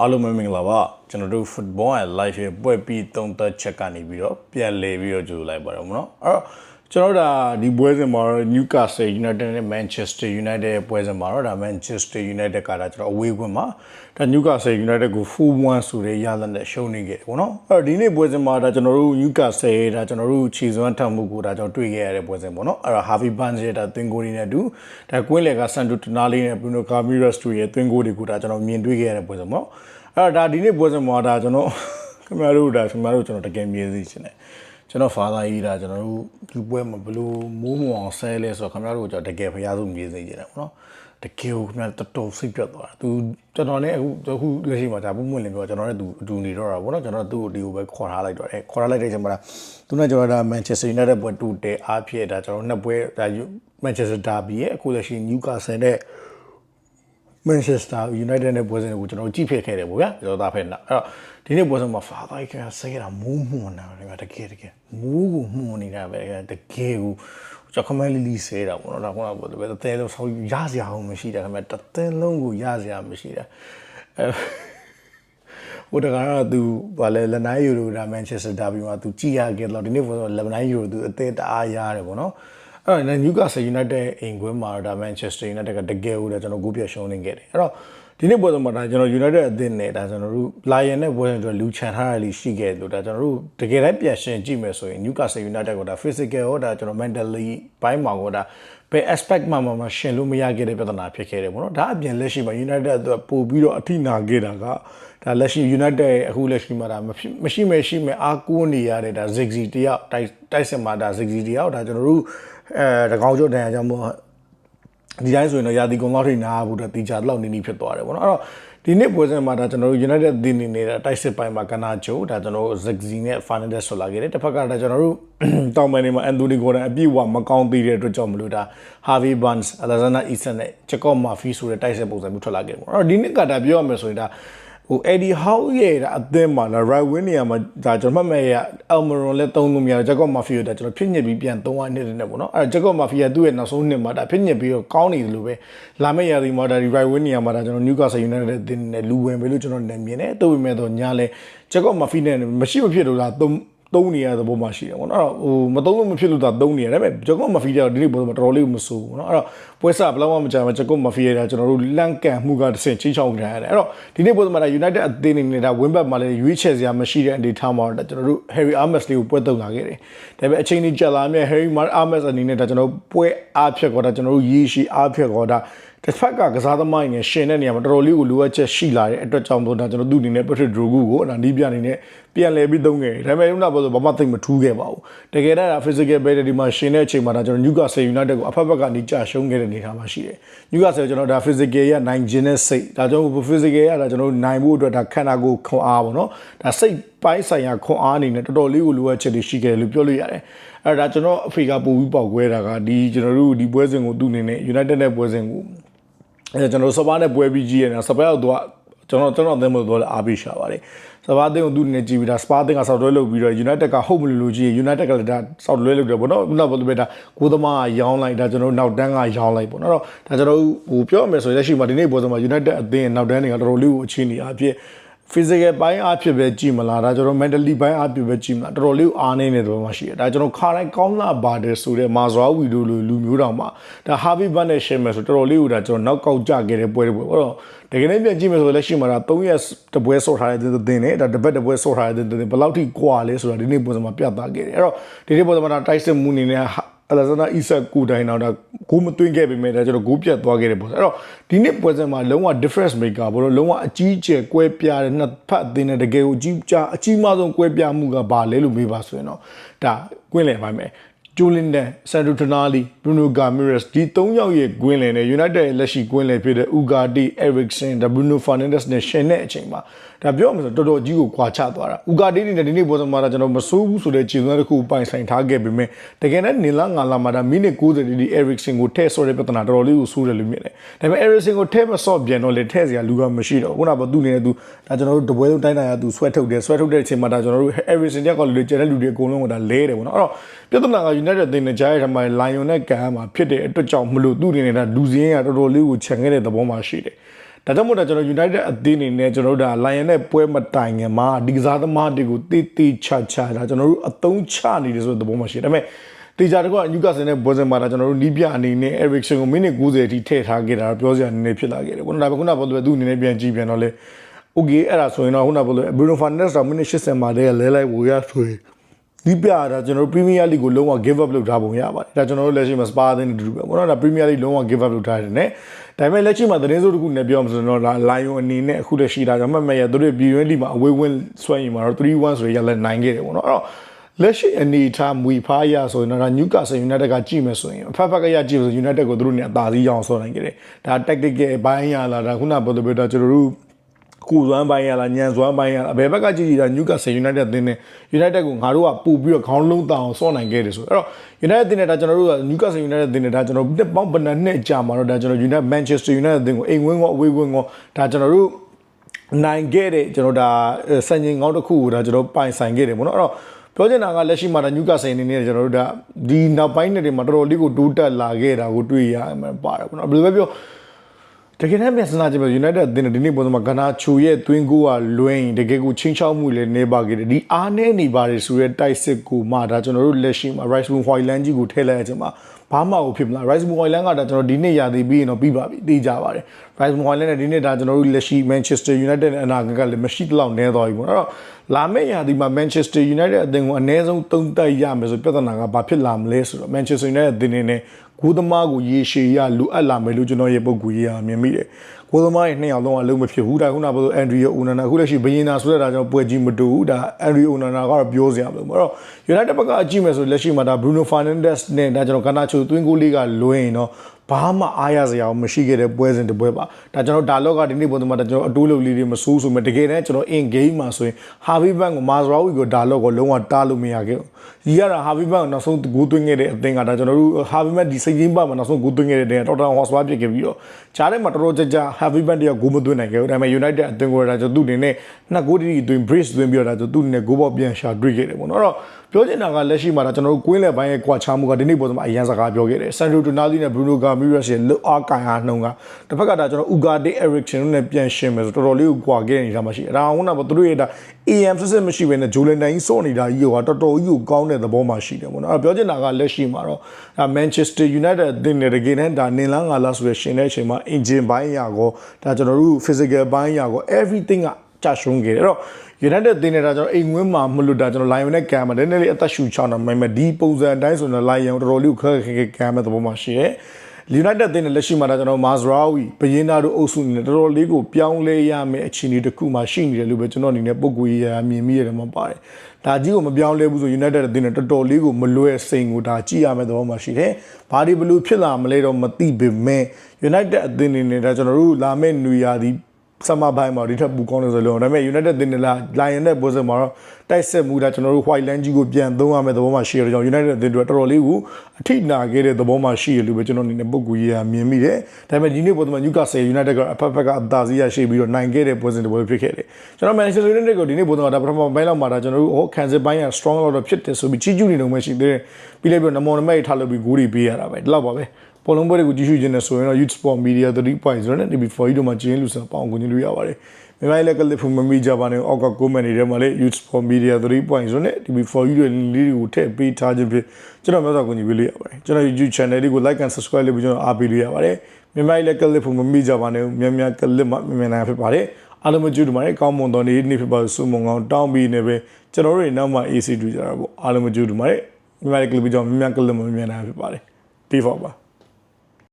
အားလုံးပဲမင်္ဂလာပါကျွန်တော်တို့ football and life ရဲ့ပွဲပြီးသုံးသက်ချက်ကနေပြီးတော့ပြန်လည်ပြီးတော့ကြိုလိုက်ပါတော့မနော်အဲ့တော့ ကျွန်တော်တို့ဒါဒီပွဲစဉ်မှာတော့ Newcastle United နဲ့ Manchester United ရဲ့ပွဲစဉ်မှာတော့ဒါ Manchester United ကဒါကျွန်တော်အဝေးကွင်းမှာဒါ Newcastle United ကို4-1ဆိုတဲ့ရလဒ်နဲ့ရှုံးနေခဲ့တယ်ပေါ့နော်အဲ့တော့ဒီနေ့ပွဲစဉ်မှာဒါကျွန်တော်တို့ Newcastle ရဲ့ဒါကျွန်တော်တို့ခြေစွမ်းထပ်မှုကိုဒါကျွန်တော်တွေ့ခဲ့ရတဲ့ပွဲစဉ်ပေါ့နော်အဲ့တော့ Harvey Barnes ရဲ့ဒါသွင်းဂိုးတွေနဲ့အတူဒါကွင်းလယ်က Santo Tonali နဲ့ Bruno Camirez တို့ရဲ့သွင်းဂိုးတွေကိုဒါကျွန်တော်မြင်တွေ့ခဲ့ရတဲ့ပွဲစဉ်ပေါ့နော်အဲ့တော့ဒါဒီနေ့ပွဲစဉ်မှာဒါကျွန်တော်ခင်ဗျားတို့ဒါခင်ဗျားတို့ကျွန်တော်တကယ်မြင်သိချင်တယ် ကျွန်တော်ဖာသာကြီးဒါကျွန်တော်တို့ဒီပွဲမှာဘလို့မိုးမအောင်ဆဲလဲဆိုတော့ခင်ဗျားတို့ကျွန်တော်တကယ်ဖျားဆုံးမြင်သိချင်တယ်ပေါ့နော်တကယ်ကိုခင်ဗျားတော်တော်စိတ်ပြတ်သွားတာသူကျွန်တော်လည်းအခုအခုလက်ရှိမှာဒါပုံမှန်လင်းပြောကျွန်တော်လည်းသူအတူနေတော့တာပေါ့နော်ကျွန်တော်သူ့ကိုဒီကိုပဲခေါ်ထားလိုက်တော့အဲခေါ်ထားလိုက်တဲ့အချိန်မှာသူနဲ့ကျွန်တော်ဒါမန်ချက်စတာယူနိုက်တက်ပွဲတူတဲအားဖြစ်ဒါကျွန်တော်နှစ်ပွဲဒါမန်ချက်စတာဒါဘီရဲ့အခုလက်ရှိနျူကာဆယ်နဲ့ Manchester United နဲ့ပွဲစဉ်ကိုကျွန်တော်ကြည့်ဖြစ်ခဲ့တယ်ပေါ့ဗျာကျွန်တော်သားဖက်နာအဲ့တော့ဒီနေ့ပွဲစဉ်မှာ Father ကဆေးရတာမိုးမှုန်တာလေတကယ်တကယ်မိုးကိုမှုန်နေတာပဲတကယ်ကိုကျွန်တော်ခမလီလီဆေးတာပေါ့နော်ဒါကတော့ဘယ်တဲလုံးဆောက်ရစရာအောင်မရှိတာခင်ဗျတသင်းလုံးကိုရစရာမရှိတာအဲဟိုတကတော့သူဘာလဲလနိုင်ယူရိုဒါ Manchester Derby မှာသူကြည်ရခဲ့တော့ဒီနေ့ပွဲစဉ်လနိုင်ယူရိုသူအသေးတအားရတယ်ပေါ့နော် အဲ့တော့ Newcastle United အိမ်ကွင်းမှာဒါ Manchester United ကတကယ်ကိုလည်းကျွန်တော်ဂိုးပြရှုံးနေခဲ့တယ်အဲ့တော့ဒီနေ့ပွဲစဉ်မှာဒါကျွန်တော် United အသင်းနဲ့ဒါကျွန်တော်တို့ Lion နဲ့ပွဲစဉ်အတွက်လူချန်ထားရလိရှိခဲ့တယ်လို့ဒါကျွန်တော်တို့တကယ်တမ်းပြန်ရှင်းကြည့်မယ်ဆိုရင် Newcastle United ကဒါ physical ရောဒါကျွန်တော် mentally ဘိုင်းမှာကိုဒါဘယ် aspect မှာမှရှင်းလို့မရခဲ့တဲ့ပြဿနာဖြစ်ခဲ့တယ်ပေါ့နော်ဒါအပြင်လက်ရှိမှာ United အတွက်ပို့ပြီးတော့အထိနာခဲ့တာကဒါလက်ရှိ United ရဲ့အခုလက်ရှိမှာဒါမရှိမရှိမဲ့အားကိုးနေရတဲ့ဒါ Ziggy တယောက်တိုက်တိုက်စင်မှာဒါ Ziggy တယောက်ဒါကျွန်တော်တို့ အဲတကောင်ကျော်တန်ရကြောင့်မို့ဒီတိုင်းဆိုရင်တော့ရာသီကုန်လောက်ထိနားဘူးတော့တီချာလောက်နေနေဖြစ်သွားတယ်ပေါ့နော်အဲ့တော့ဒီနေ့ပွဲစဉ်မှာဒါကျွန်တော်တို့ United ဒီနေနေတာတိုက်စစ်ပိုင်းမှာကနာဂျိုဒါကျွန်တော်တို့ Ziggy နဲ့ Fernandes ဆိုလာခဲ့တယ်တစ်ဖက်ကဒါကျွန်တော်တို့တောင်ပန်နေမှာ Anthony Gordon အပြည့်အဝမကောင်းသေးတဲ့အတွက်ကြောင့်မလို့ဒါ Harvey Barnes Alexander Isak နဲ့ Jacob Murphy ဆိုတဲ့တိုက်စစ်ပုံစံမျိုးထွက်လာခဲ့တယ်ပေါ့အဲ့တော့ဒီနေ့ကဒါပြောရမယ်ဆိုရင်ဒါ ဟို Eddie Howe ရဲ့အသင်းမှာလာ right wing နေရာမှာဒါကျွန်တော်မှတ်မဲ့ရ Almiron လည်းသုံးလို့မရဘူး Jacob Murphy ကိုဒါကျွန်တော်ဖြစ်ညစ်ပြီးပြန်သုံးရနှစ်နဲ့ပေါ့နော်အဲ Jacob Murphy ကသူ့ရဲ့နောက်ဆုံးနှစ်မှာဒါဖြစ်ညစ်ပြီးတော့ကောင်းနေတယ်လို့ပဲလာမယ့်ရာသီမှာဒါဒီ right wing နေရာမှာဒါကျွန်တော် Newcastle United အသင်းနဲ့လူဝင်ပဲလို့ကျွန်တော်လည်းမြင်တယ်တိုးပေမဲ့တော့ညာလဲ Jacob Murphy နဲ့မရှိမဖြစ်လို့လား သုံးနေရတဲ့သဘောမှရှိတယ်ပေါ့နော်အဲ့တော့ဟိုမသုံးလို့မဖြစ်လို့သာသုံးနေရဒါပေမဲ့ဂျက်ကော့မဖီတော့ဒီနေ့ပေါ်မှာတော်တော်လေးမဆိုးဘူးနော်အဲ့တော့ပွဲစားဘယ်လောက်မှမကြမ်းဂျက်ကော့မဖီရတာကျွန်တော်တို့လန့်ကန်မှုကတစ်ဆင့်ချင်းချောင်းကြရတယ်အဲ့တော့ဒီနေ့ပေါ်မှာဒါ United အသင်းအနေနဲ့ဒါ win back မှာလည်းရွေးချယ်စရာမရှိတဲ့အနေထားမှာတော့ကျွန်တော်တို့ Harry Armes လေးကိုပွဲသုံးလာခဲ့တယ်ဒါပေမဲ့အချိန်ကြီးကြာလာမြဲ Harry Armes အနေနဲ့ဒါကျွန်တော်ပွဲအားဖြက်ကောဒါကျွန်တော်တို့ရည်ရှိအားဖြက်ကောဒါ တစ်ဖက်ကကစားသမားတွေနဲ့ရှင်တဲ့နေရာမှာတော်တော်လေးကိုလိုအပ်ချက်ရှိလာတဲ့အတွက်ကြောင့်တော့ဒါကျွန်တော်သူ့အနေနဲ့ Patrick Drogu ကိုအနာနီးပြအနေနဲ့ပြန်လည်ပြီးသုံးခဲ့တယ်ဒါပေမဲ့ဦးနာဘောဆိုဘာမှသိမထူးခဲ့ပါဘူးတကယ်တော့ physical ability မှာရှင်တဲ့အချိန်မှာဒါကျွန်တော် Newcastle United ကိုအဖက်ဘက်ကနေကြာရှုံးခဲ့တဲ့အနေအထားမှာရှိတယ် Newcastle ကျွန်တော်ဒါ physical ရနိုင်ခြင်းနဲ့စိတ်ဒါကြောင့် physical ရဒါကျွန်တော်နိုင်ဖို့အတွက်ဒါခန္ဓာကိုယ်ခွန်အားပေါ့နော်ဒါစိတ်ပိုင်းဆိုင်ရာခွန်အားအနေနဲ့တော်တော်လေးကိုလိုအပ်ချက်တွေရှိခဲ့တယ်လို့ပြောလို့ရတယ်အဲ့ဒါကျွန်တော်အဖေကပို့ပြီးပေါက်ကွဲတာကဒီကျွန်တော်တို့ဒီပွဲစဉ်ကိုသူ့အနေနဲ့ United နဲ့ပွဲစဉ်ကို အဲကျွန်တော်စပါးနဲ့ပွဲပြီးကြီးရတယ်စပါးကတော့ကျွန်တော်ကျွန်တော်အသင်းမလို့တော့အားပေးရှာပါတယ်စပါးအသင်းကိုသူနဲ့ကြည့်ပြီးဒါစပါးအသင်းကဆောက်တွဲလုပ်ပြီးတော့ United ကဟုတ်မလို့လို့ကြည့် United ကလည်းဒါဆောက်တွဲလုပ်တယ်ပေါ့နော်နောက်ဘာလို့ပဲဒါကိုသမားရောင်းလိုက်ဒါကျွန်တော်နောက်တန်းကရောင်းလိုက်ပေါ့နော်ဒါကျွန်တော်ဟိုပြောရမယ်ဆိုရင်လက်ရှိမှာဒီနေ့ပွဲစဉ်မှာ United အသင်းနောက်တန်းတွေကတော်တော်လေးကိုအခြေအနေအဖြစ် physical ဘိုင်းအားဖြစ်ပဲကြည့်မလားဒါကျွန်တော် mentally ဘိုင်းအားဖြစ်ပဲကြည့်မလားတော်တော်လေးအားနေနေတဲ့ဘက်မှာရှိတယ်ဒါကျွန်တော်ခါတိုင်းကောင်းလာပါတယ်ဆိုတဲ့မာဇွာဝီဒိုလိုလူမျိုးတောင်မှာဒါ Harvey Barnes နဲ့ share မယ်ဆိုတော်တော်လေးကိုဒါကျွန်တော်နောက်ကောက်ကြခဲ့တဲ့ပွဲတွေပေါ့အဲ့တော့တကယ်လည်းပြန်ကြည့်မယ်ဆိုလက်ရှိမှာဒါ3ရက်တပွဲဆော့ထားတဲ့တင်းနဲ့ဒါတစ်ပတ်တပွဲဆော့ထားတဲ့တင်းဘယ်လောက်ထိကွာလဲဆိုတာဒီနေ့ပုံစံမှာပြသခဲ့တယ်အဲ့တော့ဒီနေ့ပုံစံမှာဒါတိုက်စစ်မှုအနေနဲ့ အလာဇနာအီဆာကူတိုင်းတော့ဒါဂိုးမသွင်းခဲ့ပေမဲ့ဒါကျွန်တော်ဂိုးပြတ်သွားခဲ့တယ်ပေါ့အဲ့တော့ဒီနေ့ပွဲစဉ်မှာလုံးဝ difference maker ဘောလို့လုံးဝအကြီးအကျယ်ကွဲပြားတဲ့နှစ်ဖက်အသင်းနဲ့တကယ်ကိုအကြီးကြားအကြီးမားဆုံးကွဲပြားမှုကဘာလဲလို့မေးပါဆိုရင်တော့ဒါကွင်းလည်ပါမယ်ဂျိုလင်ဒန်ဆန်ဒိုထနာလီဘရူနိုဂါမီရက်စ်ဒီ၃ယောက်ရဲ့ဂွင်းလင်နဲ့ United ရဲ့လက်ရှိဂွင်းလင်ဖြစ်တဲ့ဥဂါတီအဲရစ်ဆန်ဒါဘရူနိုဖာနန်ဒက်စ်နဲ့ရှင်တဲ့အချိန်မှာဒါပြောမှဆိုတော်တော်ကြီးကိုခွာချသွားတာဥဂါတီနဲ့ဒီနေ့ပေါ်စမှာကျွန်တော်မစိုးဘူးဆိုတဲ့ခြေစွမ်းတစ်ခုပိုင်ဆိုင်ထားခဲ့ပေမဲ့တကယ်နဲ့နင်လာငါလာမှာဒါမိနစ်90ဒီအဲရစ်ဆန်ကိုထည့်ဆော့တဲ့ပြဿနာတော်တော်လေးကိုဆိုးတယ်လို့မြင်တယ်ဒါပေမဲ့အဲရစ်ဆန်ကိုထည့်မဆော့ပြန်တော့လေထည့်စရာလူကမရှိတော့ခုနကသူ့အနေနဲ့သူဒါကျွန်တော်တို့တပွဲလုံးတိုင်းတိုင်းရသူဆွဲထုတ်တယ်ဆွဲထုတ်တဲ့အချိန်မှာဒါကျွန်တော်တို့အဲရစ်ဆန်တယောက်ကလူတွေကျန်တဲ့လူတွေအကုန်လုံးကဒါလဲတယ်ပေါ့နော်အဲ့တော့ပြဿနာက United တင်နေကြတဲ့ထမှာ Lion နဲ့ကန်မှာဖြစ်တဲ့အတွက်ကြောင့်မလို့သူ့အနေနဲ့ဒါလူစင်းကတော်တော်လေးကိုခြံခဲ့တဲ့သဘောမှရှိတယ် ဒါကြောင့်မို့တော့ကျွန်တော် United အသင်းအနေနဲ့ကျွန်တော်တို့ဒါ Lion နဲ့ပွဲမတိုင်ခင်မှာဒီကစားသမားတွေကိုတိတိချာချာဒါကျွန်တော်တို့အသုံးချနေတယ်ဆိုတဲ့သဘောမှရှိတယ်ဒါပေမဲ့တေချာတကွနျူကာဆယ်နဲ့ပွဲစဉ်မှာဒါကျွန်တော်တို့နီးပြအနေနဲ့ Ericsson ကိုမိနစ်90အထိထည့်ထားခဲ့တာပြောစရာနည်းနည်းဖြစ်လာခဲ့တယ်ခုနကဒါပေမဲ့ခုနကပြောလို့သူအနေနဲ့ပြန်ကြည့်ပြန်တော့လေ okay အဲ့ဒါဆိုရင်တော့ခုနကပြောလို့ Bruno Fernandes တော့မိနစ်80မှာတည်းကလဲလိုက်ဝေရဆိုရင် ဒီပြတာကျွန်တော်တို့ Premier League ကိုလုံးဝ give up လုပ်ထားပုံရပါတယ်ဒါကျွန်တော်တို့လက်ရှိမှာ Spa အသင်းတူတူပဲဘောနော်ဒါ Premier League လုံးဝ give up လုပ်ထားတယ်နဲ့ဒါပေမဲ့လက်ရှိမှာသတင်းစိုးတစ်ခုနဲ့ပြောမှဆိုတော့ဒါ Lion အနေနဲ့အခုလက်ရှိဒါကြောင့်မှတ်မဲ့ရသူတို့ပြည်တွင်းလီမှာအဝေးဝင်းဆွဲရင်မှာတော့3-1ဆိုရလက်နိုင်ခဲ့တယ်ပေါ့နော်အဲ့တော့လက်ရှိအနေထားမူဖားရဆိုရင်တော့ဒါ Newcastle United ကကြည့်မယ်ဆိုရင်အဖက်ဖက်ကရကြည့်မယ်ဆို United ကိုသူတို့ ਨੇ အသာစီးရအောင်ဆော်နိုင်ခဲ့တယ်ဒါ tactical ဘိုင်းရလာဒါခုနကပြောလို့ပြောတာကျွန်တော်တို့ ကိုစွမ်းပိုင်းရလားညံစွမ်းပိုင်းရလားဘယ်ဘက်ကကြည့်ကြည့်တာ Newcastle United အသင်းနဲ့ United ကိုငါတို့ကပူပြီးတော့ခေါင်းလုံးတောင်ဆော့နိုင်ခဲ့တယ်ဆိုတော့အဲ့တော့ United အသင်းနဲ့ဒါကျွန်တော်တို့က Newcastle United အသင်းနဲ့ဒါကျွန်တော်တက်ပေါင်းဘယ်နှစ်နှစ်ကြာမှာတော့ဒါကျွန်တော် United Manchester United အသင်းကိုအိမ်ဝင်းကောအဝေးဝင်းကောဒါကျွန်တော်တို့နိုင်ခဲ့တဲ့ကျွန်တော်ဒါစံချိန်ကောင်းတစ်ခုကိုဒါကျွန်တော်ပိုင်ဆိုင်ခဲ့တယ်ပေါ့နော်အဲ့တော့ပြောချင်တာကလက်ရှိမှာဒါ Newcastle အနေနဲ့ကျွန်တော်တို့ဒါဒီနောက်ပိုင်းနှစ်တွေမှာတော်တော်လေးကိုတိုးတက်လာခဲ့တာကိုတွေ့ရမှာပါတယ်ပေါ့နော်ဘယ်လိုပဲပြော တကယ်တမ်းပြန်စဉ်းစားကြည့်မယ် United အသင်းဒီနေ့ပုံစံမှာကနာချူရဲ့သွင်းကိုကလွင်းတကယ်ကိုချင်းချောက်မှုလည်းနေပါခဲ့တယ်ဒီအားနဲ့နေပါတယ်ဆိုရဲတိုက်စစ်ကိုမှဒါကျွန်တော်တို့လက်ရှိမှာ Rice Moon Hoyland ကြီးကိုထည့်လိုက်ရခြင်းမှာဘာမှကိုဖြစ်မလား Rice Moon Hoyland ကဒါကျွန်တော်ဒီနေ့ရာသီပြီးရင်တော့ပြီးပါပြီသိကြပါတယ် Rice Moon Hoyland နဲ့ဒီနေ့ဒါကျွန်တော်တို့လက်ရှိ Manchester United နဲ့အနာဂတ်ကလည်းမရှိတော့နဲသွားပြီပေါ့အဲ့တော့ လာမယ့်ရာသီမှာ Manchester United အသင်းကိုအနည်းဆုံးသုံးသက်ရမယ်ဆိုပြဿနာကဘာဖြစ်လာမလဲဆိုတော့ Manchester United အသင်းနေနဲ့ကိုသမားကိုရေရှည်ရလိုအပ်လာမယ်လို့ကျွန်တော်ရဲ့ပုံကူရေးရမြင်မိတယ်ကိုသမားရဲ့နှစ်ယောက်လုံးအလုံးမဖြစ်ဘူးဒါခုနကပြောအန်ဒရီယိုအိုနာနာအခုလက်ရှိဘယင်းနာဆိုတဲ့ဒါကြောင့်ပွဲကြီးမတူဘူးဒါအန်ဒရီယိုအိုနာနာကတော့ပြောစရာမလိုဘူးအဲ့တော့ United ဘက်ကအကြည့်မယ်ဆိုလက်ရှိမှာဒါ Bruno Fernandes နဲ့ဒါကျွန်တော်ကနာချိုသွင်းကိုလေးကလွှဲရင်တော့ ဘာမှအားရစရာမရှိခဲ့တဲ့ပွဲစဉ်တစ်ပွဲပါဒါကျွန်တော်ဒါလော့ကဒီနေ့ပုံသမားဒါကျွန်တော်အတိုးလုပ်လေးတွေမဆိုးဆိုမဲ့တကယ်တမ်းကျွန်တော် in game မှာဆိုရင် Harvey Bank ကို Mazraoui ကိုဒါလော့ကိုလုံးဝတားလို့မရခဲ့ဘူးဒီကရ Harvey Bank ကိုနောက်ဆုံးဂိုးသွင်းခဲ့တဲ့အသင်းကဒါကျွန်တော်တို့ Harvey Bank ဒီစိတ်ရင်းပါမှာနောက်ဆုံးဂိုးသွင်းခဲ့တဲ့တော်တော် Hotspur ဖြစ်ခဲ့ပြီးတော့ဂျားထဲမှာတော်တော်ကြာကြာ Harvey Bank တယောက်ဂိုးမသွင်းနိုင်ခဲ့ဘူးဒါပေမဲ့ United အသင်းကိုဒါကျွန်တော်သူ့အနေနဲ့နှစ်ဂိုးတိတိသွင်း brace သွင်းပြီးတော့ဒါကျွန်တော်သူ့အနေနဲ့ဂိုးပေါက်ပြန်ရှာတွေ့ခဲ့တယ်ပေါ့နော်အဲ့တော့ပြောချင်တာကလက်ရှိမှာဒါကျွန်တော်တို့ကွင်းလက်ပိုင်းရဲ့ကွာခြားမှုကဒီနေ့ပေါ်မှာအရန်စကားပြောခဲ့တယ်ဆန်ဒရိုတိုနာလီနဲ့ဘရူနိုဂါမီရက်ရဲ့လွတ်အားကန်အားနှုံကတစ်ဖက်ကဒါကျွန်တော်ဥဂါဒေးအရစ်ချန်တို့နဲ့ပြန်ရှင်းမယ်ဆိုတော်တော်လေးကိုကွာခဲ့နေတာမှရှိတယ်ဒါဟုတ်လားပေါ့သူတို့ရဲ့ဒါ AM စစ်စစ်မရှိဘဲနဲ့ဂျိုလန်တိုင်းစော့နေတာကြီးကတော်တော်ကြီးကိုကောင်းတဲ့သဘောမှရှိတယ်ပေါ့နော်အဲ့ပြောချင်တာကလက်ရှိမှာတော့ဒါ Manchester United အသင်းနဲ့တကယ်တမ်းဒါနင်လန်းငါလာဆိုရရှင်တဲ့အချိန်မှာ engine ဘိုင်းရာကောဒါကျွန်တော်တို့ physical ဘိုင်းရာကော everything က ကြာရှုံးခဲ့တယ်အဲ့တော့ United တင်နေတာကျွန်တော်အိမ်ဝင်းမှာမလို့တာကျွန်တော် Lion နဲ့ကံမှာနည်းနည်းလေးအသက်ရှူချောင်းတော့မှမဒီပုံစံအတိုင်းဆိုတော့ Lion တော်တော်လေးကိုခက်ခက်ခဲခဲကံမဲ့သဘောမှရှိတယ် United တင်တဲ့လက်ရှိမှာဒါကျွန်တော် Mazraoui ဘယင်းသားတို့အုပ်စုနေတော်တော်လေးကိုပြောင်းလဲရမယ့်အခြေအနေတစ်ခုမှရှိနေတယ်လို့ပဲကျွန်တော်အနေနဲ့ပုံကိုရရမြင်မိရတယ်မှာပါတယ်ဒါကြီးကိုမပြောင်းလဲဘူးဆို United တင်တဲ့တော်တော်လေးကိုမလွယ်စိန်ကိုဒါကြည့်ရမယ့်သဘောမှရှိတယ်ဘာဒီဘလူးဖြစ်လာမလဲတော့မသိပေမဲ့ United အသင်းနေနဲ့ဒါကျွန်တော်တို့လာမယ့်နွေရာသီ ဆမဘိုင်းမှာဒီထက်ပူကောင်းလို့ဆိုလို့ဒါပေမဲ့ United တင်နေလား Lion နဲ့ပွဲစဉ်မှာတော့တိုက်ဆက်မှုဒါကျွန်တော်တို့ White Land ကြီးကိုပြန်သုံးရမယ့်သဘောမှရှိရတော့ကြောင့် United တင်တွေတော်တော်လေးကိုအထိနာခဲ့တဲ့သဘောမှရှိရလို့ပဲကျွန်တော်အနေနဲ့ပုံကူရေးရမြင်မိတယ်ဒါပေမဲ့ဒီနေ့ပွဲမှာ Newcastle United ကအဖက်ဖက်ကအသာစီးရရှိပြီးတော့နိုင်ခဲ့တဲ့ပွဲစဉ်တစ်ပွဲဖြစ်ခဲ့တယ်ကျွန်တော် Manchester United ကိုဒီနေ့ပွဲမှာဒါပထမပိုင်းလောက်မှာဒါကျွန်တော်တို့ဟောခံစစ်ပိုင်းက strong လောက်တော့ဖြစ်တယ်ဆိုပြီးကြီးကျူးနေတော့မှရှိသေးတယ်ပြီးလိုက်ပြီးတော့နမောနမိတ်ထားလို့ပြီးဂိုးတွေပေးရတာပဲဒီလောက်ပါပဲ ပေါ်လုံးပွဲတွေကိုကြည့်ရှုခြင်းနဲ့ဆိုရင်တော့ Youth Sport Media 3.0နဲ့ TV4 တို့မှာကျင်းလူစားပေါအောင်ကိုညလို့ရပါတယ်။မြန်မာလက်ကလစ်ဖူမမီဂျာပါနဲ့အောက်ကကိုမန်နေထဲမှာလေ Youth Sport Media 3.0နဲ့ TV4 တို့လေးတွေကိုထည့်ပေးထားခြင်းဖြစ်ကျွန်တော်မျိုးစာကိုညပေးလို့ရပါတယ်။ကျွန်တော် YouTube channel လေးကို like and subscribe လုပ်ပြီးကျွန်တော်အားပေးလို့ရပါတယ်။မြန်မာလက်ကလစ်ဖူမမီဂျာပါနဲ့မြန်မြန်ကလစ်မှမြန်မြန်နိုင်ဖြစ်ပါတယ်။အားလုံးမကြည့်တူပါတယ်။ကောင်းမွန်တော်နေ့နေ့ဖြစ်ပါစုမုံကောင်းတောင်းပြီးနေပဲကျွန်တော်တို့နောက်မှ AC တူကြတာပေါ့။အားလုံးမကြည့်တူပါတယ်။မြန်မာလက်ကလစ်ပြီးကျွန်တော်မြန်မြန်ကလစ်မှမြန်မြန်နိုင်ဖြစ်ပါတယ်။တီးဖောက်ပါ။